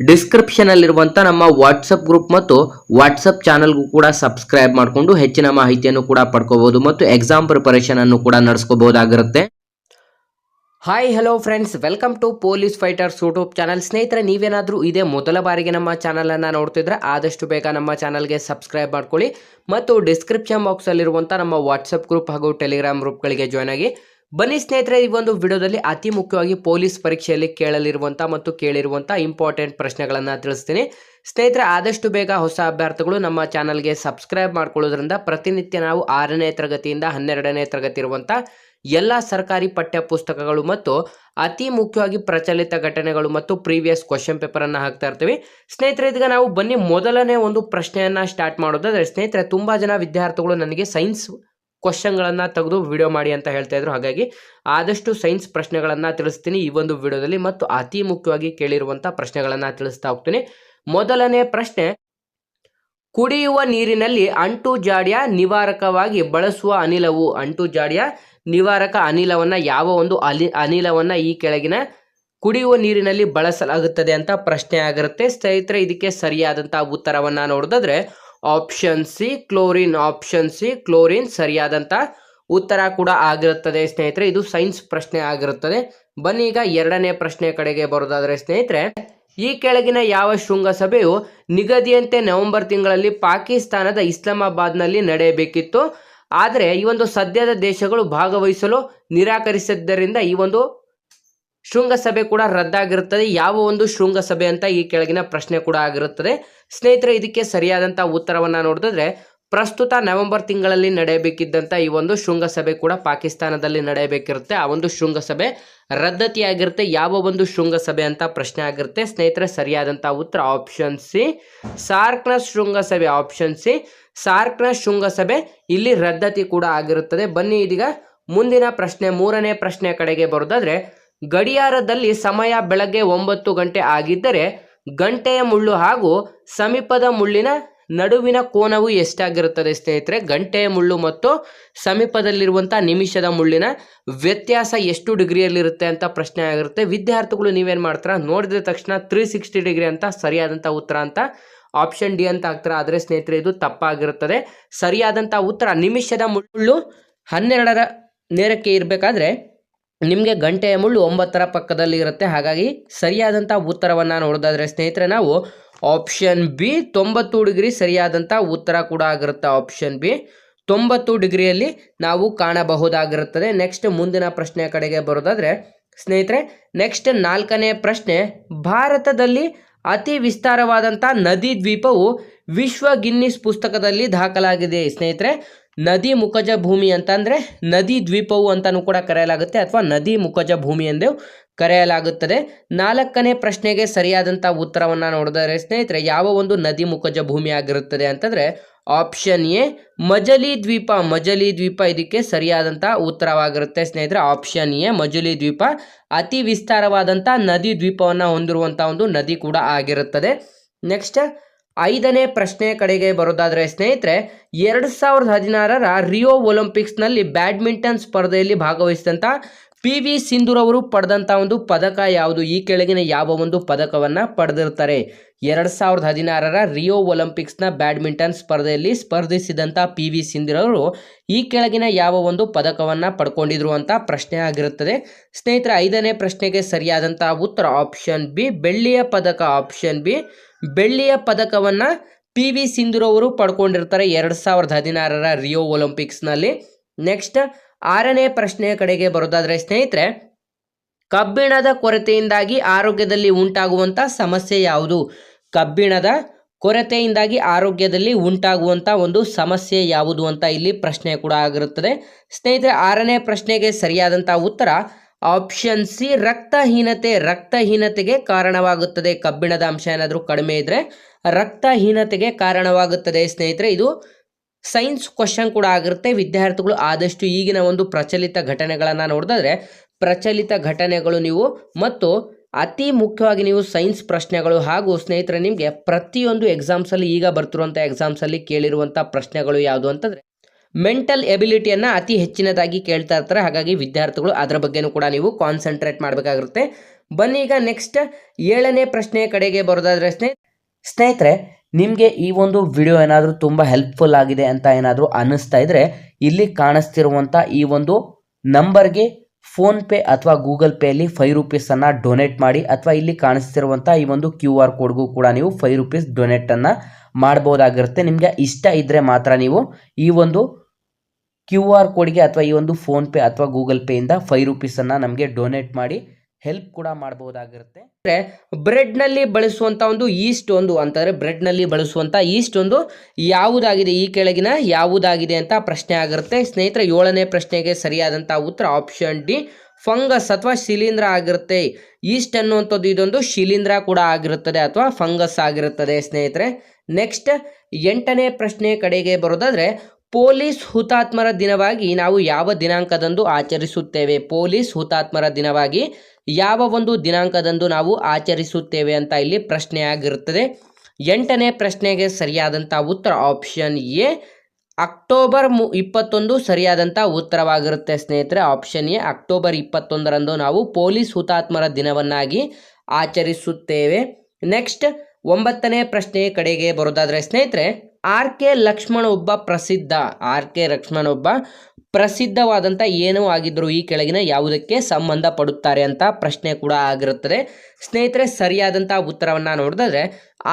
Description ಅಲ್ಲಿರುವಂತಹ ನಮ್ಮ WhatsApp group ಮತ್ತು ವಾಟ್ಸಪ್ ಚಾನಲ್ಗೂ ಕೂಡ ಸಬ್ಸ್ಕ್ರೈಬ್ ಮಾಡಿಕೊಂಡು ಹೆಚ್ಚಿನ ಮಾಹಿತಿಯನ್ನು ಕೂಡ ಪಡ್ಕೋಬಹುದು ಮತ್ತು ಎಕ್ಸಾಮ್ ಪ್ರಿಪರೇಷನ್ ಅನ್ನು ಕೂಡ ನಡೆಸ್ಕೋಬಹುದಾಗಿರುತ್ತೆ. Hi hello friends welcome to police fighters YouTube channel ಸ್ನೇಹಿತರೆ, ನೀವೇನಾದರೂ ಇದೇ ಮೊದಲ ಬಾರಿಗೆ ನಮ್ಮ ಚಾನಲನ್ನು ನೋಡ್ತಿದ್ರೆ ಆದಷ್ಟು ಬೇಗ ನಮ್ಮ ಚಾನಲ್ಗೆ ಸಬ್ಸ್ಕ್ರೈಬ್ ಮಾಡ್ಕೊಳ್ಳಿ ಮತ್ತು ಡಿಸ್ಕ್ರಿಪ್ಷನ್ ಬಾಕ್ಸಲ್ಲಿರುವಂಥ ನಮ್ಮ ವಾಟ್ಸಪ್ ಗ್ರೂಪ್ ಹಾಗೂ ಟೆಲಿಗ್ರಾಮ್ ಗ್ರೂಪ್ಗಳಿಗೆ ಜಾಯ್ನ್ ಆಗಿ. ಬನ್ನಿ ಸ್ನೇಹಿತರೆ, ಈ ಒಂದು ವಿಡಿಯೋದಲ್ಲಿ ಅತಿ ಮುಖ್ಯವಾಗಿ ಪೊಲೀಸ್ ಪರೀಕ್ಷೆಯಲ್ಲಿ ಕೇಳಲಿರುವಂಥ ಮತ್ತು ಕೇಳಿರುವಂಥ ಇಂಪಾರ್ಟೆಂಟ್ ಪ್ರಶ್ನೆಗಳನ್ನು ತಿಳಿಸ್ತೀನಿ. ಸ್ನೇಹಿತರೆ, ಆದಷ್ಟು ಬೇಗ ಹೊಸ ಅಭ್ಯರ್ಥಿಗಳು ನಮ್ಮ ಚಾನಲ್ಗೆ ಸಬ್ಸ್ಕ್ರೈಬ್ ಮಾಡ್ಕೊಳ್ಳೋದ್ರಿಂದ ಪ್ರತಿನಿತ್ಯ ನಾವು ಆರನೇ ತರಗತಿಯಿಂದ ಹನ್ನೆರಡನೇ ತರಗತಿ ಇರುವಂಥ ಎಲ್ಲ ಸರ್ಕಾರಿ ಪಠ್ಯ ಪುಸ್ತಕಗಳು ಮತ್ತು ಅತಿ ಮುಖ್ಯವಾಗಿ ಪ್ರಚಲಿತ ಘಟನೆಗಳು ಮತ್ತು ಪ್ರೀವಿಯಸ್ ಕ್ವಶನ್ ಪೇಪರನ್ನು ಹಾಕ್ತಾ ಇರ್ತೀವಿ. ಸ್ನೇಹಿತರೆ, ಇದೀಗ ನಾವು ಬನ್ನಿ ಮೊದಲನೇ ಒಂದು ಪ್ರಶ್ನೆಯನ್ನು ಸ್ಟಾರ್ಟ್ ಮಾಡೋದಾದ್ರೆ, ಸ್ನೇಹಿತರೆ, ತುಂಬ ಜನ ವಿದ್ಯಾರ್ಥಿಗಳು ನನಗೆ ಸೈನ್ಸ್ ಕ್ವಶನ್ಗಳನ್ನು ತೆಗೆದು ವಿಡಿಯೋ ಮಾಡಿ ಅಂತ ಹೇಳ್ತಾ ಇದ್ರು. ಹಾಗಾಗಿ ಆದಷ್ಟು ಸೈನ್ಸ್ ಪ್ರಶ್ನೆಗಳನ್ನು ತಿಳಿಸ್ತೀನಿ ಈ ಒಂದು ವಿಡಿಯೋದಲ್ಲಿ ಮತ್ತು ಅತಿ ಮುಖ್ಯವಾಗಿ ಕೇಳಿರುವಂಥ ಪ್ರಶ್ನೆಗಳನ್ನು ತಿಳಿಸ್ತಾ ಹೋಗ್ತೀನಿ. ಮೊದಲನೇ ಪ್ರಶ್ನೆ, ಕುಡಿಯುವ ನೀರಿನಲ್ಲಿ ಅಂಟು ಜಾಡ್ಯ ನಿವಾರಕವಾಗಿ ಬಳಸುವ ಅನಿಲವು ಅಂಟು ಜಾಡಿಯ ನಿವಾರಕ ಅನಿಲವನ್ನು ಯಾವ ಒಂದು ಅಲಿ, ಅನಿಲವನ್ನು ಈ ಕೆಳಗಿನ ಕುಡಿಯುವ ನೀರಿನಲ್ಲಿ ಬಳಸಲಾಗುತ್ತದೆ ಅಂತ ಪ್ರಶ್ನೆ ಆಗಿರುತ್ತೆ. ಸ್ನೇಹಿತರೆ, ಇದಕ್ಕೆ ಸರಿಯಾದಂಥ ಉತ್ತರವನ್ನು ನೋಡೋದಾದ್ರೆ option C chlorine option C chlorine ಸರಿಯಾದಂಥ ಉತ್ತರ ಕೂಡ ಆಗಿರುತ್ತದೆ ಸ್ನೇಹಿತರೆ. ಇದು ಸೈನ್ಸ್ ಪ್ರಶ್ನೆ ಆಗಿರುತ್ತದೆ. ಬನ್ನಿ ಈಗ ಎರಡನೇ ಪ್ರಶ್ನೆ ಕಡೆಗೆ ಬರೋದಾದರೆ ಸ್ನೇಹಿತರೆ, ಈ ಕೆಳಗಿನ ಯಾವ ಶೃಂಗಸಭೆಯು ನಿಗದಿಯಂತೆ ನವೆಂಬರ್ ತಿಂಗಳಲ್ಲಿ ಪಾಕಿಸ್ತಾನದ ಇಸ್ಲಾಮಾಬಾದ್ನಲ್ಲಿ ನಡೆಯಬೇಕಿತ್ತು? ಆದರೆ ಈ ಒಂದು ಸದ್ಯದ ದೇಶಗಳು ಭಾಗವಹಿಸಲು ನಿರಾಕರಿಸಿದ್ದರಿಂದ ಈ ಒಂದು ಶೃಂಗಸಭೆ ಕೂಡ ರದ್ದಾಗಿರುತ್ತದೆ. ಯಾವ ಒಂದು ಶೃಂಗಸಭೆ ಅಂತ ಈ ಕೆಳಗಿನ ಪ್ರಶ್ನೆ ಕೂಡ ಆಗಿರುತ್ತದೆ. ಸ್ನೇಹಿತರೆ, ಇದಕ್ಕೆ ಸರಿಯಾದಂಥ ಉತ್ತರವನ್ನು ನೋಡಿದ್ರೆ ಪ್ರಸ್ತುತ ನವೆಂಬರ್ ತಿಂಗಳಲ್ಲಿ ನಡೆಯಬೇಕಿದ್ದಂಥ ಈ ಒಂದು ಶೃಂಗಸಭೆ ಕೂಡ ಪಾಕಿಸ್ತಾನದಲ್ಲಿ ನಡೆಯಬೇಕಿರುತ್ತೆ. ಆ ಒಂದು ಶೃಂಗಸಭೆ ರದ್ದತಿಯಾಗಿರುತ್ತೆ. ಯಾವ ಒಂದು ಶೃಂಗಸಭೆ ಅಂತ ಪ್ರಶ್ನೆ ಆಗಿರುತ್ತೆ. ಸ್ನೇಹಿತರೆ ಸರಿಯಾದಂಥ ಉತ್ತರ ಆಪ್ಷನ್ ಸಿ ಸಾರ್ಕ್ನ ಶೃಂಗಸಭೆ ಆಪ್ಷನ್ ಸಿ ಸಾರ್ಕ್ನ ಶೃಂಗಸಭೆ ಇಲ್ಲಿ ರದ್ದತಿ ಕೂಡ ಆಗಿರುತ್ತದೆ. ಬನ್ನಿ ಇದೀಗ ಮುಂದಿನ ಪ್ರಶ್ನೆ, ಮೂರನೇ ಪ್ರಶ್ನೆ ಕಡೆಗೆ ಬರೋದಾದ್ರೆ ಗಡಿಯಾರದಲ್ಲಿ ಸಮಯ ಬೆಳಗ್ಗೆ ಒಂಬತ್ತು ಗಂಟೆ ಆಗಿದ್ದರೆ ಗಂಟೆಯ ಮುಳ್ಳು ಹಾಗೂ ಸಮೀಪದ ಮುಳ್ಳಿನ ನಡುವಿನ ಕೋನವು ಎಷ್ಟಾಗಿರುತ್ತದೆ ಸ್ನೇಹಿತರೆ? ಗಂಟೆಯ ಮುಳ್ಳು ಮತ್ತು ಸಮೀಪದಲ್ಲಿರುವಂಥ ನಿಮಿಷದ ಮುಳ್ಳಿನ ವ್ಯತ್ಯಾಸ ಎಷ್ಟು ಡಿಗ್ರಿಯಲ್ಲಿರುತ್ತೆ ಅಂತ ಪ್ರಶ್ನೆ ಆಗಿರುತ್ತೆ. ವಿದ್ಯಾರ್ಥಿಗಳು ನೀವೇನು ಮಾಡ್ತಾರ? ನೋಡಿದ ತಕ್ಷಣ ತ್ರೀ ಸಿಕ್ಸ್ಟಿ ಡಿಗ್ರಿ ಅಂತ ಸರಿಯಾದಂಥ ಉತ್ತರ ಅಂತ ಆಪ್ಷನ್ ಡಿ ಅಂತ ಆಗ್ತಾರೆ ಆದರೆ ಸ್ನೇಹಿತರೆ, ಇದು ತಪ್ಪಾಗಿರುತ್ತದೆ. ಸರಿಯಾದಂಥ ಉತ್ತರ ನಿಮಿಷದ ಮುಳ್ಳು ಹನ್ನೆರಡರ ನೇರಕ್ಕೆ ಇರಬೇಕಾದ್ರೆ ನಿಮಗೆ ಗಂಟೆಯ ಮುಳ್ಳು ಒಂಬತ್ತರ ಪಕ್ಕದಲ್ಲಿ ಇರುತ್ತೆ. ಹಾಗಾಗಿ ಸರಿಯಾದಂಥ ಉತ್ತರವನ್ನು ನೋಡೋದಾದರೆ ಸ್ನೇಹಿತರೆ, ನಾವು ಆಪ್ಷನ್ ಬಿ ತೊಂಬತ್ತು ಡಿಗ್ರಿ ಸರಿಯಾದಂಥ ಉತ್ತರ ಕೂಡ ಆಗಿರುತ್ತೆ. ಆಪ್ಷನ್ ಬಿ ತೊಂಬತ್ತು ಡಿಗ್ರಿಯಲ್ಲಿ ನಾವು ಕಾಣಬಹುದಾಗಿರುತ್ತದೆ. ನೆಕ್ಸ್ಟ್ ಮುಂದಿನ ಪ್ರಶ್ನೆ ಕಡೆಗೆ ಬರೋದಾದರೆ ಸ್ನೇಹಿತರೆ ನೆಕ್ಸ್ಟ್ ನಾಲ್ಕನೇ ಪ್ರಶ್ನೆ, ಭಾರತದಲ್ಲಿ ಅತಿ ವಿಸ್ತಾರವಾದಂಥ ನದಿ ದ್ವೀಪವು ವಿಶ್ವ ಗಿನ್ನಿಸ್ ಪುಸ್ತಕದಲ್ಲಿ ದಾಖಲಾಗಿದೆ. ಸ್ನೇಹಿತರೆ ನದಿ ಮುಖಜ ಭೂಮಿ ಅಂತಂದರೆ ನದಿ ದ್ವೀಪವು ಅಂತಲೂ ಕೂಡ ಕರೆಯಲಾಗುತ್ತೆ ಅಥವಾ ನದಿ ಮುಖಜ ಭೂಮಿ ಎಂದು ಕರೆಯಲಾಗುತ್ತದೆ. ನಾಲ್ಕನೇ ಪ್ರಶ್ನೆಗೆ ಸರಿಯಾದಂಥ ಉತ್ತರವನ್ನು ನೋಡಿದರೆ ಸ್ನೇಹಿತರೆ, ಯಾವ ಒಂದು ನದಿ ಮುಖಜ ಭೂಮಿ ಆಗಿರುತ್ತದೆ ಅಂತಂದರೆ ಆಪ್ಷನ್ ಎ, ಮಜಲಿ ದ್ವೀಪ. ಮಜಲಿ ದ್ವೀಪ ಇದಕ್ಕೆ ಸರಿಯಾದಂಥ ಉತ್ತರವಾಗಿರುತ್ತೆ ಸ್ನೇಹಿತರೆ. ಆಪ್ಷನ್ ಎ, ಮಜಲಿ ದ್ವೀಪ. ಅತಿ ವಿಸ್ತಾರವಾದಂಥ ನದಿ ದ್ವೀಪವನ್ನು ಹೊಂದಿರುವಂಥ ಒಂದು ನದಿ ಕೂಡ ಆಗಿರುತ್ತದೆ. ನೆಕ್ಸ್ಟ್ ಐದನೇ ಪ್ರಶ್ನೆ ಕಡೆಗೆ ಬರೋದಾದರೆ, ಸ್ನೇಹಿತರೆ, ಎರಡು ಸಾವಿರದ ಹದಿನಾರರ ರಿಯೋ ಒಲಿಂಪಿಕ್ಸ್ನಲ್ಲಿ ಬ್ಯಾಡ್ಮಿಂಟನ್ ಸ್ಪರ್ಧೆಯಲ್ಲಿ ಭಾಗವಹಿಸಿದಂಥ ಪಿ ವಿ ಸಿಂಧೂರವರು ಪಡೆದಂಥ ಒಂದು ಪದಕ ಯಾವುದು? ಈ ಕೆಳಗಿನ ಯಾವ ಒಂದು ಪದಕವನ್ನು ಪಡೆದಿರ್ತಾರೆ ಎರಡು ಸಾವಿರದ ಹದಿನಾರರ ರಿಯೋ ಒಲಿಂಪಿಕ್ಸ್ನ ಬ್ಯಾಡ್ಮಿಂಟನ್ ಸ್ಪರ್ಧೆಯಲ್ಲಿ ಸ್ಪರ್ಧಿಸಿದಂಥ ಪಿ ವಿ ಸಿಂಧೂರವರು ಈ ಕೆಳಗಿನ ಯಾವ ಒಂದು ಪದಕವನ್ನು ಪಡ್ಕೊಂಡಿದ್ರು ಅಂತ ಪ್ರಶ್ನೆ ಆಗಿರುತ್ತದೆ. ಸ್ನೇಹಿತರೆ, ಐದನೇ ಪ್ರಶ್ನೆಗೆ ಸರಿಯಾದಂಥ ಉತ್ತರ ಆಪ್ಷನ್ ಬಿ, ಬೆಳ್ಳಿಯ ಪದಕ ಆಪ್ಷನ್ ಬಿ. ಬೆಳ್ಳಿಯ ಪದಕವನ್ನು ಪಿ ವಿ ಸಿಂಧುರವರು ಪಡ್ಕೊಂಡಿರ್ತಾರೆ ಎರಡು ಸಾವಿರದ ಹದಿನಾರರ ರಿಯೋ ಒಲಿಂಪಿಕ್ಸ್ನಲ್ಲಿ. ನೆಕ್ಸ್ಟ್, ಆರನೇ ಪ್ರಶ್ನೆಯ ಕಡೆಗೆ ಬರೋದಾದರೆ, ಸ್ನೇಹಿತರೆ, ಕಬ್ಬಿಣದ ಕೊರತೆಯಿಂದಾಗಿ ಆರೋಗ್ಯದಲ್ಲಿ ಉಂಟಾಗುವಂಥ ಸಮಸ್ಯೆ ಯಾವುದು? ಕಬ್ಬಿಣದ ಕೊರತೆಯಿಂದಾಗಿ ಆರೋಗ್ಯದಲ್ಲಿ ಉಂಟಾಗುವಂಥ ಒಂದು ಸಮಸ್ಯೆ ಯಾವುದು ಅಂತ ಇಲ್ಲಿ ಪ್ರಶ್ನೆ ಕೂಡ ಆಗಿರುತ್ತದೆ. ಸ್ನೇಹಿತರೆ, ಆರನೇ ಪ್ರಶ್ನೆಗೆ ಸರಿಯಾದಂಥ ಉತ್ತರ ಆಪ್ಷನ್ ಸಿ ರಕ್ತಹೀನತೆ. ರಕ್ತಹೀನತೆಗೆ ಕಾರಣವಾಗುತ್ತದೆ. ಕಬ್ಬಿಣದ ಅಂಶ ಏನಾದರೂ ಕಡಿಮೆ ಇದ್ದರೆ ರಕ್ತಹೀನತೆಗೆ ಕಾರಣವಾಗುತ್ತದೆ. ಸ್ನೇಹಿತರೆ, ಇದು ಸೈನ್ಸ್ ಕ್ವಶನ್ ಕೂಡ ಆಗಿರುತ್ತೆ. ವಿದ್ಯಾರ್ಥಿಗಳು ಆದಷ್ಟು ಈಗಿನ ಒಂದು ಪ್ರಚಲಿತ ಘಟನೆಗಳನ್ನು ನೋಡಿದ್ರೆ ಪ್ರಚಲಿತ ಘಟನೆಗಳು ನೀವು ಮತ್ತು ಅತಿ ಮುಖ್ಯವಾಗಿ ನೀವು ಸೈನ್ಸ್ ಪ್ರಶ್ನೆಗಳು ಹಾಗೂ ಸ್ನೇಹಿತರೆ, ನಿಮಗೆ ಪ್ರತಿಯೊಂದು ಎಕ್ಸಾಮ್ಸಲ್ಲಿ ಈಗ ಬರ್ತಿರುವಂಥ ಎಕ್ಸಾಮ್ಸಲ್ಲಿ ಕೇಳಿರುವಂಥ ಪ್ರಶ್ನೆಗಳು ಯಾವುದು ಅಂತಂದರೆ ಮೆಂಟಲ್ ಎಬಿಲಿಟಿಯನ್ನು ಅತಿ ಹೆಚ್ಚಿನದಾಗಿ ಕೇಳ್ತಾ ಇರ್ತಾರೆ. ಹಾಗಾಗಿ ವಿದ್ಯಾರ್ಥಿಗಳು ಅದರ ಬಗ್ಗೆನೂ ಕೂಡ ನೀವು ಕಾನ್ಸಂಟ್ರೇಟ್ ಮಾಡಬೇಕಾಗಿರುತ್ತೆ. ಬನ್ನಿ ಈಗ ನೆಕ್ಸ್ಟ್ ಏಳನೇ ಪ್ರಶ್ನೆ ಕಡೆಗೆ ಬರೋದಾದರೆ ಸ್ನೇಹ, ಸ್ನೇಹಿತರೆ, ನಿಮಗೆ ಈ ಒಂದು ವಿಡಿಯೋ ಏನಾದರೂ ತುಂಬ ಹೆಲ್ಪ್ಫುಲ್ ಆಗಿದೆ ಅಂತ ಏನಾದರೂ ಅನ್ನಿಸ್ತಾ ಇದ್ದರೆ ಇಲ್ಲಿ ಕಾಣಿಸ್ತಿರುವಂಥ ಈ ಒಂದು ನಂಬರ್ಗೆ ಫೋನ್ಪೇ ಅಥವಾ ಗೂಗಲ್ ಪೇಯಲ್ಲಿ ಫೈವ್ ರುಪೀಸನ್ನು ಡೊನೇಟ್ ಮಾಡಿ ಅಥವಾ ಇಲ್ಲಿ ಕಾಣಿಸ್ತಿರುವಂಥ ಈ ಒಂದು ಕ್ಯೂ ಆರ್ ಕೋಡ್ಗೂ ಕೂಡ ನೀವು ಫೈವ್ ರುಪೀಸ್ ಡೊನೇಟನ್ನು ಮಾಡ್ಬೋದಾಗಿರುತ್ತೆ. ನಿಮಗೆ ಇಷ್ಟ ಇದ್ದರೆ ಮಾತ್ರ ನೀವು ಈ ಒಂದು ಕ್ಯೂ ಆರ್ ಕೋಡ್ಗೆ ಅಥವಾ ಈ ಒಂದು ಫೋನ್ಪೇ ಅಥವಾ ಗೂಗಲ್ ಪೇಯಿಂದ ಫೈವ್ ರುಪೀಸನ್ನು ನಮಗೆ ಡೊನೇಟ್ ಮಾಡಿ ಹೆಲ್ಪ್ ಕೂಡ ಮಾಡಬಹುದಾಗಿರುತ್ತೆ ಅಂದರೆ ಬ್ರೆಡ್ನಲ್ಲಿ ಬಳಸುವಂಥ ಒಂದು ಈಸ್ಟ್ ಒಂದು ಅಂತಂದರೆ ಬ್ರೆಡ್ನಲ್ಲಿ ಬಳಸುವಂಥ ಈಸ್ಟ್ ಒಂದು ಯಾವುದಾಗಿದೆ? ಈ ಕೆಳಗಿನ ಯಾವುದಾಗಿದೆ ಅಂತ ಪ್ರಶ್ನೆ ಆಗಿರುತ್ತೆ. ಸ್ನೇಹಿತರೆ, ಏಳನೇ ಪ್ರಶ್ನೆಗೆ ಸರಿಯಾದಂಥ ಉತ್ತರ ಆಪ್ಷನ್ ಡಿ ಫಂಗಸ್ ಅಥವಾ ಶಿಲೀಂಧ್ರ ಆಗಿರುತ್ತೆ. ಈಸ್ಟ್ ಅನ್ನುವಂಥದ್ದು ಇದೊಂದು ಶಿಲೀಂಧ್ರ ಕೂಡ ಆಗಿರುತ್ತದೆ ಅಥವಾ ಫಂಗಸ್ ಆಗಿರುತ್ತದೆ ಸ್ನೇಹಿತರೆ. ನೆಕ್ಸ್ಟ್ ಎಂಟನೇ ಪ್ರಶ್ನೆ ಕಡೆಗೆ ಬರೋದಾದ್ರೆ ಪೊಲೀಸ್ ಹುತಾತ್ಮರ ದಿನವಾಗಿ ನಾವು ಯಾವ ದಿನಾಂಕದಂದು ಆಚರಿಸುತ್ತೇವೆ? ಪೊಲೀಸ್ ಹುತಾತ್ಮರ ದಿನವಾಗಿ ಯಾವ ಒಂದು ದಿನಾಂಕದಂದು ನಾವು ಆಚರಿಸುತ್ತೇವೆ ಅಂತ ಇಲ್ಲಿ ಪ್ರಶ್ನೆ ಆಗಿರುತ್ತದೆ ಎಂಟನೇ ಪ್ರಶ್ನೆಗೆ ಸರಿಯಾದಂಥ ಉತ್ತರ ಆಪ್ಷನ್ ಎ. ಅಕ್ಟೋಬರ್ ಮು ಇಪ್ಪತ್ತೊಂದು ಸರಿಯಾದಂಥ ಉತ್ತರವಾಗಿರುತ್ತೆ ಸ್ನೇಹಿತರೆ. ಆಪ್ಷನ್ ಎ, ಅಕ್ಟೋಬರ್ ಇಪ್ಪತ್ತೊಂದರಂದು ನಾವು ಪೊಲೀಸ್ ಹುತಾತ್ಮರ ದಿನವನ್ನಾಗಿ ಆಚರಿಸುತ್ತೇವೆ. ನೆಕ್ಸ್ಟ್ ಒಂಬತ್ತನೇ ಪ್ರಶ್ನೆ ಕಡೆಗೆ ಬರೋದಾದರೆ ಸ್ನೇಹಿತರೆ ಆರ್ ಕೆ ಲಕ್ಷ್ಮಣ ಒಬ್ಬ ಪ್ರಸಿದ್ಧ, ಆರ್ ಕೆ ಲಕ್ಷ್ಮಣ ಒಬ್ಬ ಪ್ರಸಿದ್ಧವಾದಂಥ ಏನೋ ಆಗಿದ್ದರು ಈ ಕೆಳಗಿನ ಯಾವುದಕ್ಕೆ ಸಂಬಂಧಪಡುತ್ತಾರೆ ಅಂತ ಪ್ರಶ್ನೆ ಕೂಡ ಆಗಿರುತ್ತದೆ. ಸ್ನೇಹಿತರೆ ಸರಿಯಾದಂಥ ಉತ್ತರವನ್ನು ನೋಡಿದ್ರೆ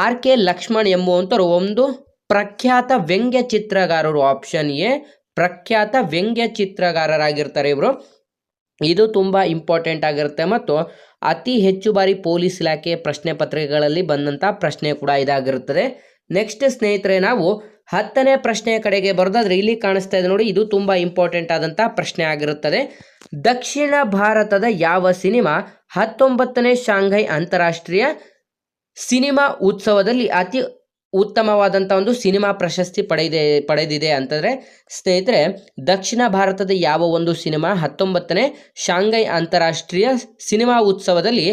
ಆರ್ ಕೆ ಲಕ್ಷ್ಮಣ್ ಎಂಬುವಂಥವ್ರು ಒಂದು ಪ್ರಖ್ಯಾತ ವ್ಯಂಗ್ಯ ಚಿತ್ರಗಾರರು ಆಪ್ಷನ್ ಎ, ಪ್ರಖ್ಯಾತ ವ್ಯಂಗ್ಯ ಚಿತ್ರಗಾರರಾಗಿರ್ತಾರೆ ಇವರು. ಇದು ತುಂಬ ಇಂಪಾರ್ಟೆಂಟ್ ಆಗಿರುತ್ತೆ ಮತ್ತು ಅತಿ ಹೆಚ್ಚು ಬಾರಿ ಪೊಲೀಸ್ ಇಲಾಖೆ ಪ್ರಶ್ನೆ ಪತ್ರಿಕೆಗಳಲ್ಲಿ ಬಂದಂಥ ಪ್ರಶ್ನೆ ಕೂಡ ಇದಾಗಿರುತ್ತದೆ. ನೆಕ್ಸ್ಟ್ ಸ್ನೇಹಿತರೆ, ನಾವು ಹತ್ತನೇ ಪ್ರಶ್ನೆಯ ಕಡೆಗೆ ಬರೋದಾದ್ರೆ ಇಲ್ಲಿ ಕಾಣಿಸ್ತಾ ಇದೆ ನೋಡಿ, ಇದು ತುಂಬ ಇಂಪಾರ್ಟೆಂಟ್ ಆದಂಥ ಪ್ರಶ್ನೆ ಆಗಿರುತ್ತದೆ. ದಕ್ಷಿಣ ಭಾರತದ ಯಾವ ಸಿನಿಮಾ ಹತ್ತೊಂಬತ್ತನೇ ಶಾಂಘೈ ಅಂತಾರಾಷ್ಟ್ರೀಯ ಸಿನಿಮಾ ಉತ್ಸವದಲ್ಲಿ ಅತಿ ಉತ್ತಮವಾದಂಥ ಒಂದು ಸಿನಿಮಾ ಪ್ರಶಸ್ತಿ ಪಡೆದಿದೆ ಪಡೆದಿದೆ ಅಂತಂದರೆ, ಸ್ನೇಹಿತರೆ, ದಕ್ಷಿಣ ಭಾರತದ ಯಾವ ಒಂದು ಸಿನಿಮಾ ಹತ್ತೊಂಬತ್ತನೇ ಶಾಂಘೈ ಅಂತಾರಾಷ್ಟ್ರೀಯ ಸಿನಿಮಾ ಉತ್ಸವದಲ್ಲಿ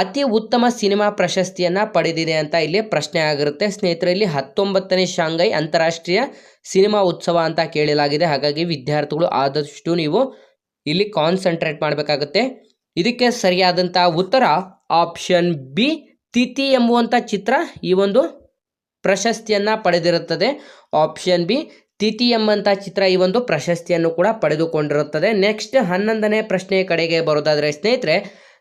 ಅತಿ ಉತ್ತಮ ಸಿನಿಮಾ ಪ್ರಶಸ್ತಿಯನ್ನು ಪಡೆದಿದೆ ಅಂತ ಇಲ್ಲಿ ಪ್ರಶ್ನೆ ಆಗಿರುತ್ತೆ. ಸ್ನೇಹಿತರೆ, ಇಲ್ಲಿ ಹತ್ತೊಂಬತ್ತನೇ ಶಾಂಘೈ ಅಂತಾರಾಷ್ಟ್ರೀಯ ಸಿನಿಮಾ ಉತ್ಸವ ಅಂತ ಕೇಳಲಾಗಿದೆ. ಹಾಗಾಗಿ ವಿದ್ಯಾರ್ಥಿಗಳು ಆದಷ್ಟು ನೀವು ಇಲ್ಲಿ ಕಾನ್ಸಂಟ್ರೇಟ್ ಮಾಡಬೇಕಾಗುತ್ತೆ. ಇದಕ್ಕೆ ಸರಿಯಾದಂಥ ಉತ್ತರ ಆಪ್ಷನ್ ಬಿ ತಿಥಿ ಎಂಬುವಂಥ ಚಿತ್ರ ಈ ಒಂದು ಪ್ರಶಸ್ತಿಯನ್ನು ಪಡೆದಿರುತ್ತದೆ. ಆಪ್ಷನ್ ಬಿ ತಿಥಿ ಎಂಬಂಥ ಚಿತ್ರ ಈ ಒಂದು ಪ್ರಶಸ್ತಿಯನ್ನು ಕೂಡ ಪಡೆದುಕೊಂಡಿರುತ್ತದೆ. ನೆಕ್ಸ್ಟ್ ಹನ್ನೊಂದನೇ ಪ್ರಶ್ನೆ ಕಡೆಗೆ ಬರೋದಾದರೆ ಸ್ನೇಹಿತರೆ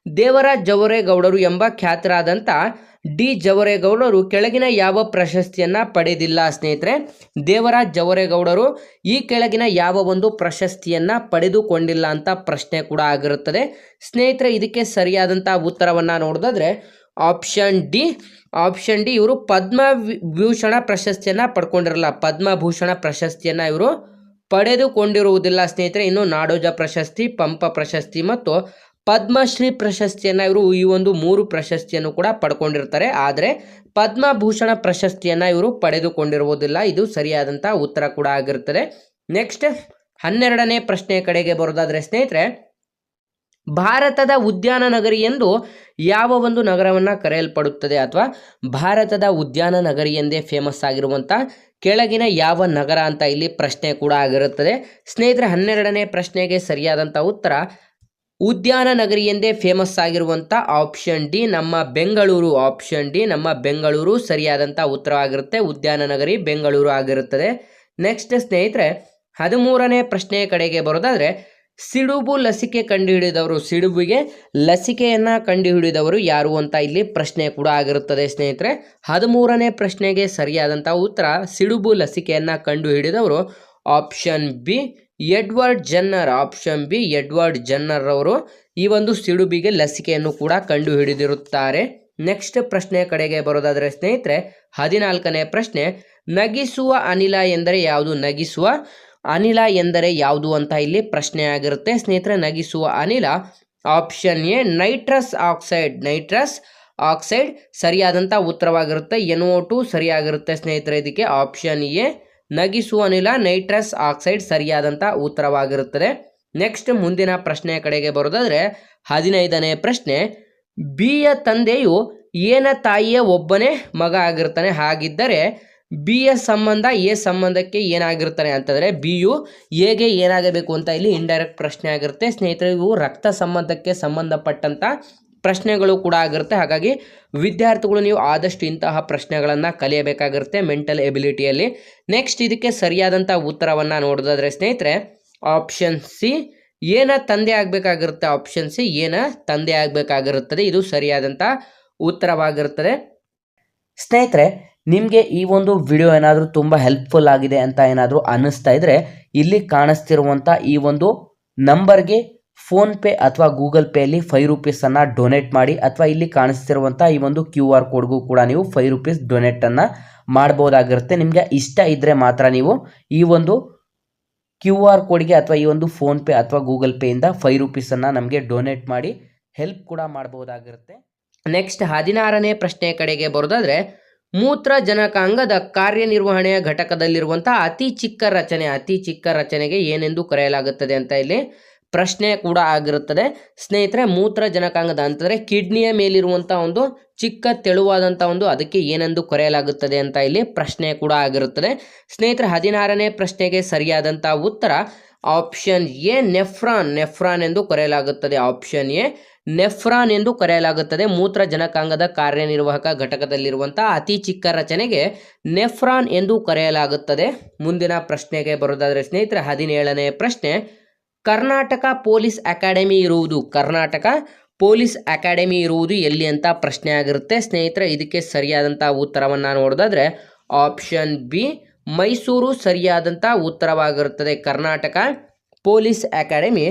ದೇವರಾಜ್ ಜವರೇಗೌಡರು ಎಂಬ ಖ್ಯಾತರಾದಂಥ ಡಿ ಜವರೇಗೌಡರು ಕೆಳಗಿನ ಯಾವ ಪ್ರಶಸ್ತಿಯನ್ನ ಪಡೆದಿಲ್ಲ ಸ್ನೇಹಿತರೆ? ದೇವರಾಜ್ ಜವರೇಗೌಡರು ಈ ಕೆಳಗಿನ ಯಾವ ಒಂದು ಪ್ರಶಸ್ತಿಯನ್ನ ಪಡೆದುಕೊಂಡಿಲ್ಲ ಅಂತ ಪ್ರಶ್ನೆ ಕೂಡ ಆಗಿರುತ್ತದೆ. ಸ್ನೇಹಿತರೆ, ಇದಕ್ಕೆ ಸರಿಯಾದಂಥ ಉತ್ತರವನ್ನು ನೋಡೋದಾದ್ರೆ ಆಪ್ಷನ್ ಡಿ ಆಪ್ಷನ್ ಡಿ ಇವರು ಪದ್ಮ ಭೂಷಣ ಪ್ರಶಸ್ತಿಯನ್ನು ಪಡ್ಕೊಂಡಿರಲ್ಲ. ಪದ್ಮಭೂಷಣ ಪ್ರಶಸ್ತಿಯನ್ನು ಇವರು ಪಡೆದುಕೊಂಡಿರುವುದಿಲ್ಲ ಸ್ನೇಹಿತರೆ. ಇನ್ನು ನಾಡೋಜ ಪ್ರಶಸ್ತಿ, ಪಂಪ ಪ್ರಶಸ್ತಿ ಮತ್ತು ಪದ್ಮಶ್ರೀ ಪ್ರಶಸ್ತಿಯನ್ನು ಇವರು ಈ ಒಂದು ಮೂರು ಪ್ರಶಸ್ತಿಯನ್ನು ಕೂಡ ಪಡ್ಕೊಂಡಿರ್ತಾರೆ. ಆದರೆ ಪದ್ಮಭೂಷಣ ಪ್ರಶಸ್ತಿಯನ್ನು ಇವರು ಪಡೆದುಕೊಂಡಿರುವುದಿಲ್ಲ. ಇದು ಸರಿಯಾದಂಥ ಉತ್ತರ ಕೂಡ ಆಗಿರುತ್ತದೆ ನೆಕ್ಸ್ಟ್ ಹನ್ನೆರಡನೇ ಪ್ರಶ್ನೆ ಕಡೆಗೆ ಬರೋದಾದರೆ ಸ್ನೇಹಿತರೆ, ಭಾರತದ ಉದ್ಯಾನ ನಗರಿ ಎಂದು ಯಾವ ಒಂದು ನಗರವನ್ನು ಕರೆಯಲ್ಪಡುತ್ತದೆ ಅಥವಾ ಭಾರತದ ಉದ್ಯಾನ ನಗರಿ ಎಂದೇ ಫೇಮಸ್ ಆಗಿರುವಂಥ ಕೆಳಗಿನ ಯಾವ ನಗರ ಅಂತ ಇಲ್ಲಿ ಪ್ರಶ್ನೆ ಕೂಡ ಆಗಿರುತ್ತದೆ. ಸ್ನೇಹಿತರೆ, ಹನ್ನೆರಡನೇ ಪ್ರಶ್ನೆಗೆ ಸರಿಯಾದಂಥ ಉತ್ತರ ಉದ್ಯಾನ ನಗರಿ ಎಂದೇ ಫೇಮಸ್ ಆಗಿರುವಂಥ ಆಪ್ಷನ್ ಡಿ ನಮ್ಮ ಬೆಂಗಳೂರು. ಆಪ್ಷನ್ ಡಿ ನಮ್ಮ ಬೆಂಗಳೂರು ಸರಿಯಾದಂಥ ಉತ್ತರವಾಗಿರುತ್ತೆ ಉದ್ಯಾನ ನಗರಿ ಬೆಂಗಳೂರು ಆಗಿರುತ್ತದೆ. ನೆಕ್ಸ್ಟ್ ಸ್ನೇಹಿತರೆ, ಹದಿಮೂರನೇ ಪ್ರಶ್ನೆ ಕಡೆಗೆ ಬರೋದಾದರೆ, ಸಿಡುಬು ಲಸಿಕೆ ಕಂಡುಹಿಡಿದವರು, ಸಿಡುಬಿಗೆ ಲಸಿಕೆಯನ್ನು ಕಂಡುಹಿಡಿದವರು ಯಾರು ಅಂತ ಇಲ್ಲಿ ಪ್ರಶ್ನೆ ಕೂಡ ಆಗಿರುತ್ತದೆ ಸ್ನೇಹಿತರೆ. ಹದಿಮೂರನೇ ಪ್ರಶ್ನೆಗೆ ಸರಿಯಾದಂಥ ಉತ್ತರ, ಸಿಡುಬು ಲಸಿಕೆಯನ್ನು ಕಂಡುಹಿಡಿದವರು option B Edward Jenner option B, Edward Jenner ಅವರು ಈ ಒಂದು ಸಿಡುಬಿಗೆ ಲಸಿಕೆಯನ್ನು ಕೂಡ ಕಂಡು ಹಿಡಿದಿರುತ್ತಾರೆ ನೆಕ್ಸ್ಟ್ ಪ್ರಶ್ನೆ ಕಡೆಗೆ ಬರೋದಾದರೆ, ಸ್ನೇಹಿತರೆ, ಹದಿನಾಲ್ಕನೇ ಪ್ರಶ್ನೆ, ನಗಿಸುವ ಅನಿಲ ಎಂದರೆ ಯಾವುದು? ನಗಿಸುವ ಅನಿಲ ಎಂದರೆ ಯಾವುದು ಅಂತ ಇಲ್ಲಿ ಪ್ರಶ್ನೆ ಆಗಿರುತ್ತೆ. ಸ್ನೇಹಿತರೆ, ನಗಿಸುವ ಅನಿಲ option A, nitrous oxide. Nitrous oxide ಸರಿಯಾದಂಥ ಉತ್ತರವಾಗಿರುತ್ತೆ. ಎನ್ ಟು ಸರಿಯಾಗಿರುತ್ತೆ ಸ್ನೇಹಿತರೆ, ಇದಕ್ಕೆ ಆಪ್ಷನ್ ಎ. ನಗಿಸುವ ಅನಿಲ ನೈಟ್ರಸ್ ಆಕ್ಸೈಡ್ ಸರಿಯಾದಂಥ ಉತ್ತರವಾಗಿರುತ್ತದೆ. ನೆಕ್ಸ್ಟ್ ಮುಂದಿನ ಪ್ರಶ್ನೆಯ ಕಡೆಗೆ ಬರೋದಾದರೆ ಹದಿನೈದನೇ ಪ್ರಶ್ನೆ, ಬಿಯ ತಂದೆಯು ಏನ ತಾಯಿಯ ಒಬ್ಬನೇ ಮಗ ಆಗಿರ್ತಾನೆ? ಹಾಗಿದ್ದರೆ ಬಿಯ ಸಂಬಂಧ, ಎ ಸಂಬಂಧಕ್ಕೆ ಏನಾಗಿರ್ತಾನೆ ಅಂತಂದರೆ ಬಿಯು ಎಗೆ ಏನಾಗಬೇಕು ಅಂತ ಇಲ್ಲಿ ಇಂಡೈರೆಕ್ಟ್ ಪ್ರಶ್ನೆ ಆಗಿರುತ್ತೆ. ಸ್ನೇಹಿತರೆ, ಇವು ರಕ್ತ ಸಂಬಂಧಕ್ಕೆ ಸಂಬಂಧಪಟ್ಟಂಥ ಪ್ರಶ್ನೆಗಳು ಕೂಡ ಆಗಿರುತ್ತೆ. ಹಾಗಾಗಿ ವಿದ್ಯಾರ್ಥಿಗಳು ನೀವು ಆದಷ್ಟು ಇಂತಹ ಪ್ರಶ್ನೆಗಳನ್ನು ಕಲಿಯಬೇಕಾಗಿರುತ್ತೆ ಮೆಂಟಲ್ ಎಬಿಲಿಟಿಯಲ್ಲಿ ನೆಕ್ಸ್ಟ್ ಇದಕ್ಕೆ ಸರಿಯಾದಂಥ ಉತ್ತರವನ್ನು ನೋಡೋದಾದರೆ ಸ್ನೇಹಿತರೆ ಆಪ್ಷನ್ ಸಿ ಏನ ತಂದೆ ಆಗಬೇಕಾಗಿರುತ್ತೆ? ಆಪ್ಷನ್ ಸಿ ಏನ ತಂದೆ ಆಗಬೇಕಾಗಿರುತ್ತದೆ? ಇದು ಸರಿಯಾದಂಥ ಉತ್ತರವಾಗಿರುತ್ತದೆ. ಸ್ನೇಹಿತರೆ, ನಿಮಗೆ ಈ ಒಂದು ವಿಡಿಯೋ ಏನಾದರೂ ತುಂಬ ಹೆಲ್ಪ್ಫುಲ್ ಆಗಿದೆ ಅಂತ ಏನಾದರೂ ಅನ್ನಿಸ್ತಾ ಇದ್ದರೆ ಇಲ್ಲಿ ಕಾಣಿಸ್ತಿರುವಂಥ ಈ ಒಂದು ನಂಬರ್ಗೆ ಫೋನ್ಪೇ ಅಥವಾ ಗೂಗಲ್ ಪೇಯಲ್ಲಿ ಫೈವ್ ರುಪೀಸನ್ನು ಡೊನೇಟ್ ಮಾಡಿ ಅಥವಾ ಇಲ್ಲಿ ಕಾಣಿಸ್ತಿರುವಂಥ ಈ ಒಂದು ಕ್ಯೂ ಆರ್ ಕೋಡ್ಗೂ ಕೂಡ ನೀವು ಫೈವ್ ರುಪೀಸ್ ಡೊನೇಟನ್ನು ಮಾಡ್ಬೋದಾಗಿರುತ್ತೆ. ನಿಮಗೆ ಇಷ್ಟ ಇದ್ದರೆ ಮಾತ್ರ ನೀವು ಈ ಒಂದು ಕ್ಯೂ ಆರ್ ಕೋಡ್ಗೆ ಅಥವಾ ಈ ಒಂದು ಫೋನ್ಪೇ ಅಥವಾ ಗೂಗಲ್ ಪೇಯಿಂದ ಫೈವ್ ರುಪೀಸನ್ನು ನಮಗೆ ಡೊನೇಟ್ ಮಾಡಿ ಹೆಲ್ಪ್ ಕೂಡ ಮಾಡ್ಬೋದಾಗಿರುತ್ತೆ. ನೆಕ್ಸ್ಟ್ ಹದಿನಾರನೇ ಪ್ರಶ್ನೆ ಕಡೆಗೆ ಬರೋದಾದ್ರೆ, ಮೂತ್ರ ಜನಕಾಂಗದ ಕಾರ್ಯನಿರ್ವಹಣೆಯ ಘಟಕದಲ್ಲಿರುವಂಥ ಅತಿ ಚಿಕ್ಕ ರಚನೆ, ಅತಿ ಚಿಕ್ಕ ರಚನೆಗೆ ಏನೆಂದು ಕರೆಯಲಾಗುತ್ತದೆ ಅಂತ ಇಲ್ಲಿ? ಪ್ರಶ್ನೆ ಕೂಡ ಆಗಿರುತ್ತದೆ. ಸ್ನೇಹಿತರೆ ಮೂತ್ರಜನಕಾಂಗದ ಅಂತಂದರೆ ಕಿಡ್ನಿಯ ಮೇಲಿರುವಂಥ ಒಂದು ಚಿಕ್ಕ ತೆಳುವಾದಂಥ ಒಂದು ಅದಕ್ಕೆ ಏನೆಂದು ಕರೆಯಲಾಗುತ್ತದೆ ಅಂತ ಇಲ್ಲಿ ಪ್ರಶ್ನೆ ಕೂಡ ಆಗಿರುತ್ತದೆ. ಸ್ನೇಹಿತರೆ, ಹದಿನಾರನೇ ಪ್ರಶ್ನೆಗೆ ಸರಿಯಾದಂಥ ಉತ್ತರ ಆಪ್ಷನ್ ಎ, ನೆಫ್ರಾನ್. ನೆಫ್ರಾನ್ ಎಂದು ಕರೆಯಲಾಗುತ್ತದೆ. ಆಪ್ಷನ್ ಎ, ನೆಫ್ರಾನ್ ಎಂದು ಕರೆಯಲಾಗುತ್ತದೆ. ಮೂತ್ರಜನಕಾಂಗದ ಕಾರ್ಯನಿರ್ವಾಹಕ ಘಟಕದಲ್ಲಿರುವಂಥ ಅತಿ ಚಿಕ್ಕ ರಚನೆಗೆ ನೆಫ್ರಾನ್ ಎಂದು ಕರೆಯಲಾಗುತ್ತದೆ. ಮುಂದಿನ ಪ್ರಶ್ನೆಗೆ ಬರೋದಾದರೆ ಸ್ನೇಹಿತರೆ, ಹದಿನೇಳನೇ ಪ್ರಶ್ನೆ ಕರ್ನಾಟಕ ಪೊಲೀಸ್ ಅಕಾಡೆಮಿ ಇರುವುದು ಕರ್ನಾಟಕ, ಪೊಲೀಸ್ ಅಕಾಡೆಮಿ ಇರುವುದು ಎಲ್ಲಿ ಅಂತ ಪ್ರಶ್ನೆ ಆಗಿರುತ್ತೆ. ಸ್ನೇಹಿತರೆ, ಇದಕ್ಕೆ ಸರಿಯಾದಂಥ ಉತ್ತರವನ್ನು ನೋಡೋದಾದರೆ ಆಪ್ಷನ್ ಬಿ, ಮೈಸೂರು ಸರಿಯಾದಂಥ ಉತ್ತರವಾಗಿರುತ್ತದೆ. ಕರ್ನಾಟಕ ಪೊಲೀಸ್ ಅಕಾಡೆಮಿ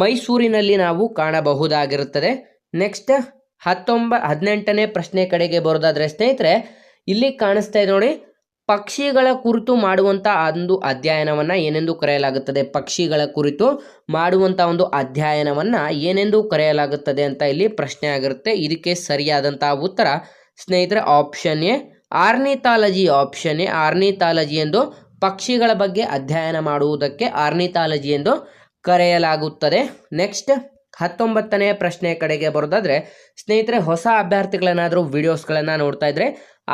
ಮೈಸೂರಿನಲ್ಲಿ ನಾವು ಕಾಣಬಹುದಾಗಿರುತ್ತದೆ. ನೆಕ್ಸ್ಟ್ ಹತ್ತೊಂಬ, ಹದಿನೆಂಟನೇ ಪ್ರಶ್ನೆ ಕಡೆಗೆ ಬರೋದಾದರೆ ಸ್ನೇಹಿತರೆ, ಇಲ್ಲಿ ಕಾಣಿಸ್ತಾ ಇದೆ ನೋಡಿ ಪಕ್ಷಿಗಳ ಕುರಿತು ಮಾಡುವಂಥ ಒಂದು ಅಧ್ಯಯನವನ್ನು ಏನೆಂದು ಕರೆಯಲಾಗುತ್ತದೆ? ಪಕ್ಷಿಗಳ ಕುರಿತು ಮಾಡುವಂಥ ಒಂದು ಅಧ್ಯಯನವನ್ನು ಏನೆಂದು ಕರೆಯಲಾಗುತ್ತದೆ ಅಂತ ಇಲ್ಲಿ ಪ್ರಶ್ನೆ ಆಗಿರುತ್ತೆ. ಇದಕ್ಕೆ ಸರಿಯಾದಂತಹ ಉತ್ತರ ಸ್ನೇಹಿತರೆ option A ornithology option A. Ornithology ಎಂದು ಪಕ್ಷಿಗಳ ಬಗ್ಗೆ ಅಧ್ಯಯನ ಮಾಡುವುದಕ್ಕೆ ಆರ್ನಿತಾಲಜಿ ಎಂದು ಕರೆಯಲಾಗುತ್ತದೆ. ನೆಕ್ಸ್ಟ್ ಹತ್ತೊಂಬತ್ತನೇ ಪ್ರಶ್ನೆ ಕಡೆಗೆ ಬರೋದಾದರೆ, ಸ್ನೇಹಿತರೆ, ಹೊಸ ಅಭ್ಯರ್ಥಿಗಳೇನಾದರೂ ವಿಡಿಯೋಸ್ಗಳನ್ನು ನೋಡ್ತಾ ಇದ್ದರೆ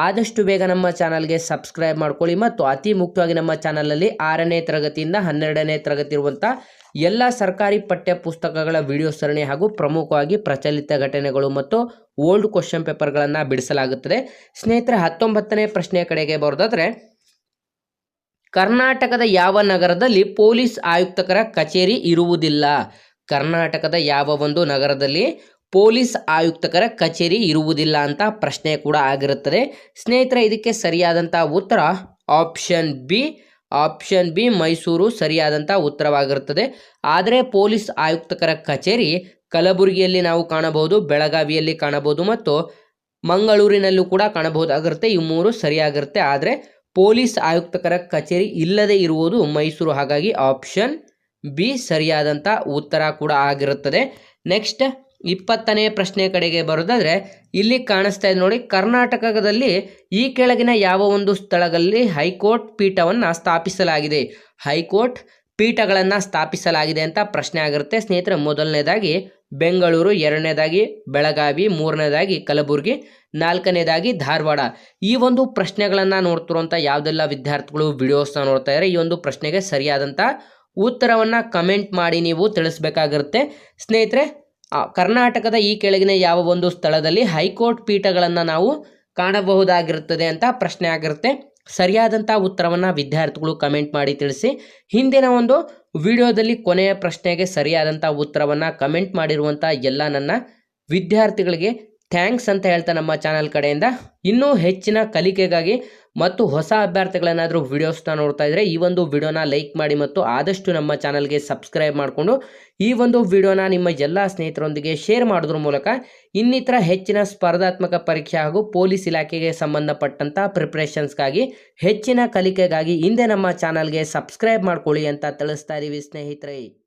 ಆದಷ್ಟು ಬೇಗ ನಮ್ಮ ಚಾನಲ್ಗೆ ಸಬ್ಸ್ಕ್ರೈಬ್ ಮಾಡ್ಕೊಳ್ಳಿ ಮತ್ತು ಅತಿ ಮುಖ್ಯವಾಗಿ ನಮ್ಮ ಚಾನಲಲ್ಲಿ ಆರನೇ ತರಗತಿಯಿಂದ ಹನ್ನೆರಡನೇ ತರಗತಿ ಇರುವಂಥ ಎಲ್ಲ ಸರ್ಕಾರಿ ಪಠ್ಯ ಪುಸ್ತಕಗಳ ವಿಡಿಯೋ ಸರಣಿ ಹಾಗೂ ಪ್ರಮುಖವಾಗಿ ಪ್ರಚಲಿತ ಘಟನೆಗಳು ಮತ್ತು ಓಲ್ಡ್ ಕ್ವಶನ್ ಪೇಪರ್ಗಳನ್ನು ಬಿಡಿಸಲಾಗುತ್ತದೆ. ಸ್ನೇಹಿತರೆ, ಹತ್ತೊಂಬತ್ತನೇ ಪ್ರಶ್ನೆ ಕಡೆಗೆ ಬರೋದಾದರೆ, ಕರ್ನಾಟಕದ ಯಾವ ನಗರದಲ್ಲಿ ಪೊಲೀಸ್ ಆಯುಕ್ತಕರ ಕಚೇರಿ ಇರುವುದಿಲ್ಲ? ಕರ್ನಾಟಕದ ಯಾವ ಒಂದು ನಗರದಲ್ಲಿ ಪೊಲೀಸ್ ಆಯುಕ್ತಕರ ಕಚೇರಿ ಇರುವುದಿಲ್ಲ ಅಂತ ಪ್ರಶ್ನೆ ಕೂಡ ಆಗಿರುತ್ತದೆ. ಸ್ನೇಹಿತರೆ, ಇದಕ್ಕೆ ಸರಿಯಾದಂಥ ಉತ್ತರ option B option B Mysuru ಸರಿಯಾದಂಥ ಉತ್ತರವಾಗಿರುತ್ತದೆ. ಆದರೆ ಪೊಲೀಸ್ ಆಯುಕ್ತಕರ ಕಚೇರಿ ಕಲಬುರಗಿಯಲ್ಲಿ ನಾವು ಕಾಣಬಹುದು, ಬೆಳಗಾವಿಯಲ್ಲಿ ಕಾಣಬಹುದು ಮತ್ತು ಮಂಗಳೂರಿನಲ್ಲೂ ಕೂಡ ಕಾಣಬಹುದಾಗಿರುತ್ತೆ. ಈ ಮೂರು ಸರಿಯಾಗಿರುತ್ತೆ. ಆದರೆ ಪೊಲೀಸ್ ಆಯುಕ್ತಕರ ಕಚೇರಿ ಇಲ್ಲದೆ ಇರುವುದು ಮೈಸೂರು. ಹಾಗಾಗಿ ಆಪ್ಷನ್ ಬಿ ಸರಿಯಾದಂಥ ಉತ್ತರ ಕೂಡ ಆಗಿರುತ್ತದೆ. ನೆಕ್ಸ್ಟ್ ಇಪ್ಪತ್ತನೇ ಪ್ರಶ್ನೆ ಕಡೆಗೆ ಬರೋದಾದರೆ, ಇಲ್ಲಿ ಕಾಣಿಸ್ತಾ ಇದೆ ನೋಡಿ, ಕರ್ನಾಟಕದಲ್ಲಿ ಈ ಕೆಳಗಿನ ಯಾವ ಒಂದು ಸ್ಥಳದಲ್ಲಿ ಹೈಕೋರ್ಟ್ ಪೀಠವನ್ನು ಸ್ಥಾಪಿಸಲಾಗಿದೆ? ಹೈಕೋರ್ಟ್ ಪೀಠಗಳನ್ನು ಸ್ಥಾಪಿಸಲಾಗಿದೆ ಅಂತ ಪ್ರಶ್ನೆ ಆಗಿರುತ್ತೆ. ಸ್ನೇಹಿತರೆ, ಮೊದಲನೇದಾಗಿ ಬೆಂಗಳೂರು, ಎರಡನೇದಾಗಿ ಬೆಳಗಾವಿ, ಮೂರನೇದಾಗಿ ಕಲಬುರಗಿ, ನಾಲ್ಕನೇದಾಗಿ ಧಾರವಾಡ. ಈ ಒಂದು ಪ್ರಶ್ನೆಗಳನ್ನು ನೋಡ್ತಿರುವಂಥ ಯಾವುದೆಲ್ಲ ವಿದ್ಯಾರ್ಥಿಗಳು ವಿಡಿಯೋಸ್ನ ನೋಡ್ತಾ ಇದ್ದಾರೆ ಈ ಒಂದು ಪ್ರಶ್ನೆಗೆ ಸರಿಯಾದಂಥ ಉತ್ತರವನ್ನು ಕಮೆಂಟ್ ಮಾಡಿ ನೀವು ತಿಳಿಸ್ಬೇಕಾಗಿರುತ್ತೆ. ಸ್ನೇಹಿತರೆ ಕರ್ನಾಟಕದ ಈ ಕೆಳಗಿನ ಯಾವ ಒಂದು ಸ್ಥಳದಲ್ಲಿ ಹೈಕೋರ್ಟ್ ಪೀಠಗಳನ್ನು ನಾವು ಕಾಣಬಹುದಾಗಿರುತ್ತದೆ ಅಂತ ಪ್ರಶ್ನೆ ಆಗಿರುತ್ತೆ. ಸರಿಯಾದಂಥ ಉತ್ತರವನ್ನು ವಿದ್ಯಾರ್ಥಿಗಳು ಕಮೆಂಟ್ ಮಾಡಿ ತಿಳಿಸಿ. ಹಿಂದಿನ ಒಂದು ವಿಡಿಯೋದಲ್ಲಿ ಕೊನೆಯ ಪ್ರಶ್ನೆಗೆ ಸರಿಯಾದಂಥ ಉತ್ತರವನ್ನು ಕಮೆಂಟ್ ಮಾಡಿರುವಂಥ ಎಲ್ಲ ನನ್ನ ವಿದ್ಯಾರ್ಥಿಗಳಿಗೆ ಥ್ಯಾಂಕ್ಸ್ ಅಂತ ಹೇಳ್ತಾ ನಮ್ಮ ಚಾನಲ್ ಕಡೆಯಿಂದ. ಇನ್ನೂ ಹೆಚ್ಚಿನ ಕಲಿಕೆಗಾಗಿ ಮತ್ತು ಹೊಸ ಅಭ್ಯರ್ಥಿಗಳೇನಾದರೂ ವಿಡಿಯೋಸ್ನ ನೋಡ್ತಾ ಇದ್ದರೆ ಈ ಒಂದು ವಿಡಿಯೋನ ಲೈಕ್ ಮಾಡಿ ಮತ್ತು ಆದಷ್ಟು ನಮ್ಮ ಚಾನಲ್ಗೆ ಸಬ್ಸ್ಕ್ರೈಬ್ ಮಾಡಿಕೊಂಡು ಈ ಒಂದು ವಿಡಿಯೋನ ನಿಮ್ಮ ಎಲ್ಲ ಸ್ನೇಹಿತರೊಂದಿಗೆ ಶೇರ್ ಮಾಡೋದ್ರ ಮೂಲಕ ಇನ್ನಿತರ ಹೆಚ್ಚಿನ ಸ್ಪರ್ಧಾತ್ಮಕ ಪರೀಕ್ಷೆ ಹಾಗೂ ಪೊಲೀಸ್ ಇಲಾಖೆಗೆ ಸಂಬಂಧಪಟ್ಟಂಥ ಪ್ರಿಪ್ರೇಷನ್ಸ್ಗಾಗಿ ಹೆಚ್ಚಿನ ಕಲಿಕೆಗಾಗಿ ಹಿಂದೆ ನಮ್ಮ ಚಾನಲ್ಗೆ ಸಬ್ಸ್ಕ್ರೈಬ್ ಮಾಡ್ಕೊಳ್ಳಿ ಅಂತ ತಿಳಿಸ್ತಾ ಇದ್ದೀವಿ ಸ್ನೇಹಿತರೆ.